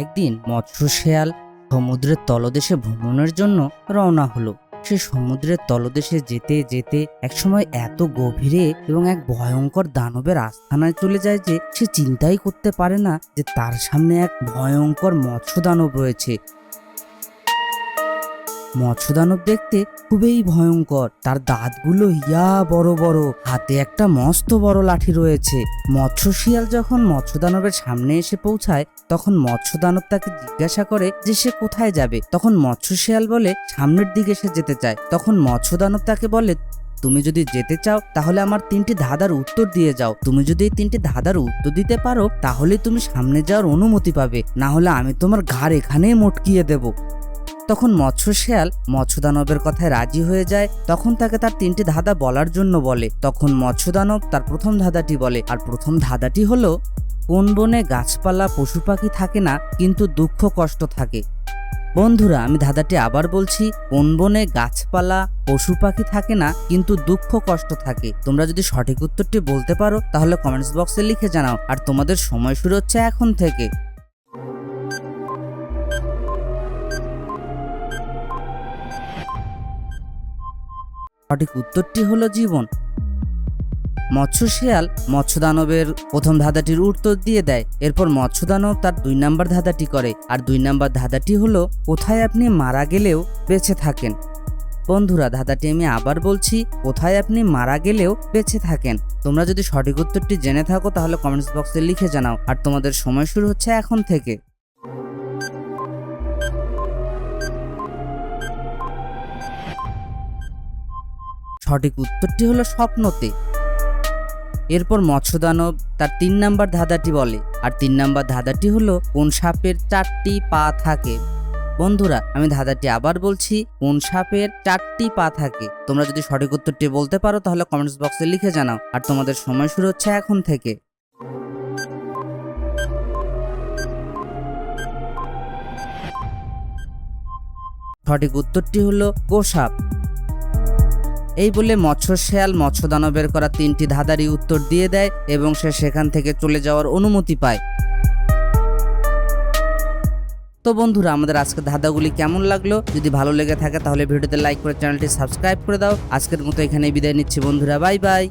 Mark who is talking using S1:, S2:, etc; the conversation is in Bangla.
S1: একদিন মৎস্য শেয়াল সমুদ্রের তলদেশে ভ্রমণের জন্য রওনা হলো। সে সমুদ্রের তলদেশে যেতে যেতে একসময় এত গভীরে এবং এক ভয়ঙ্কর দানবের আস্থানায় চলে যায় যে সে চিন্তাই করতে পারে না যে তার সামনে এক ভয়ঙ্কর মৎস্য দানব রয়েছে। মৎস্য দানব দেখতে খুবই ভয়ঙ্কর। তার দাঁতগুলো ইয়া বড় বড়, হাতে একটা মস্ত বড় লাঠি রয়েছে। মৎস্য শিয়াল যখন মৎস্য দানবের সামনে এসে পৌঁছায়, তখন মৎস্য দানব তাকে জিজ্ঞাসা করে যে সে কোথায় যাবে। তখন মৎস্য শিয়াল বলে, সামনের দিকে সে যেতে চায়। তখন মৎস্য দানব তাকে বলে, তুমি যদি যেতে চাও, তাহলে আমার তিনটি ধাঁধার উত্তর দিয়ে যাও। তুমি যদি এই তিনটি ধাঁধার উত্তর দিতে পারো তাহলে তুমি সামনে যাওয়ার অনুমতি পাবে। না হলে আমি তোমার ঘাড় এখানেই মটকিয়ে দেব। তখন মৎস্য শেয়াল মৎস্যদানবের কথায় রাজি হয়ে যায়। তখন তাকে তার তিনটি ধাঁধা বলার জন্য বলে। তখন মৎস্যদানব তার প্রথম ধাঁধাটি বলে। আর প্রথম ধাঁধাটি হলো, কোন বনে গাছপালা পশু পাখি থাকে না, কিন্তু দুঃখ, কষ্ট থাকে। বন্ধুরা, আমি ধাঁধাটি আবার বলছি, কোন বনে গাছপালা পশু পাখি থাকে না, কিন্তু দুঃখ, কষ্ট থাকে। তোমরা যদি সঠিক উত্তরটি বলতে পারো, তাহলে কমেন্টস বক্সে লিখে জানাও। আর তোমাদের সময় শুরু হচ্ছে এখন থেকে। সঠিক উত্তরটি হলো জীবন। মৎস্য শিয়াল মৎস্য দানবের প্রথম ধাঁধাটির উত্তর দিয়ে দেয়। এরপর মৎস্য দানব তার দুই নাম্বার ধাঁধাটি করে। আর দুই নাম্বার ধাঁধাটি হলো, কোথায় আপনি মারা গেলেও বেঁচে থাকেন? বন্ধুরা, ধাঁধাটি আমি আবার বলছি, কোথায় আপনি মারা গেলেও বেঁচে থাকেন? তোমরা যদি সঠিক উত্তরটি জেনে থাকো, তাহলে কমেন্টস বক্সে লিখে জানাও। আর তোমাদের সময় শুরু হচ্ছে এখন থেকে। সঠিক উত্তরটি হলো স্বপ্নতে। এরপর মৎস্যদানব তার তিন নাম্বার ধাঁধাটি বলে। আর তিন নাম্বার ধাঁধাটি হলো কোন সাপের চারটি পা থাকে। বন্ধুরা, আমি ধাঁধাটি আবার বলছি, কোন সাপের চারটি পা থাকে। তোমরা যদি সঠিক উত্তরটি বলতে পারো, তাহলে কমেন্টস বক্সে লিখে জানাও। আর তোমাদের সময় শুরু হচ্ছে এখন থেকে। সঠিক উত্তরটি হলো গোসাপ এই বলে মৎস্য শেয়াল মৎস্য দানবের করা তিনটি ধাঁধারই উত্তর দিয়ে দেয় এবং সে সেখান থেকে চলে যাওয়ার অনুমতি পায়। তো বন্ধুরা, আমাদের আজকের ধাঁধাগুলি কেমন লাগল? যদি ভালো লেগে থাকে তাহলে ভিডিওতে লাইক করে চ্যানেলটি সাবস্ক্রাইব করে দাও। আজকের মতো এখানেই বিদায় নিচ্ছি বন্ধুরা বাই বাই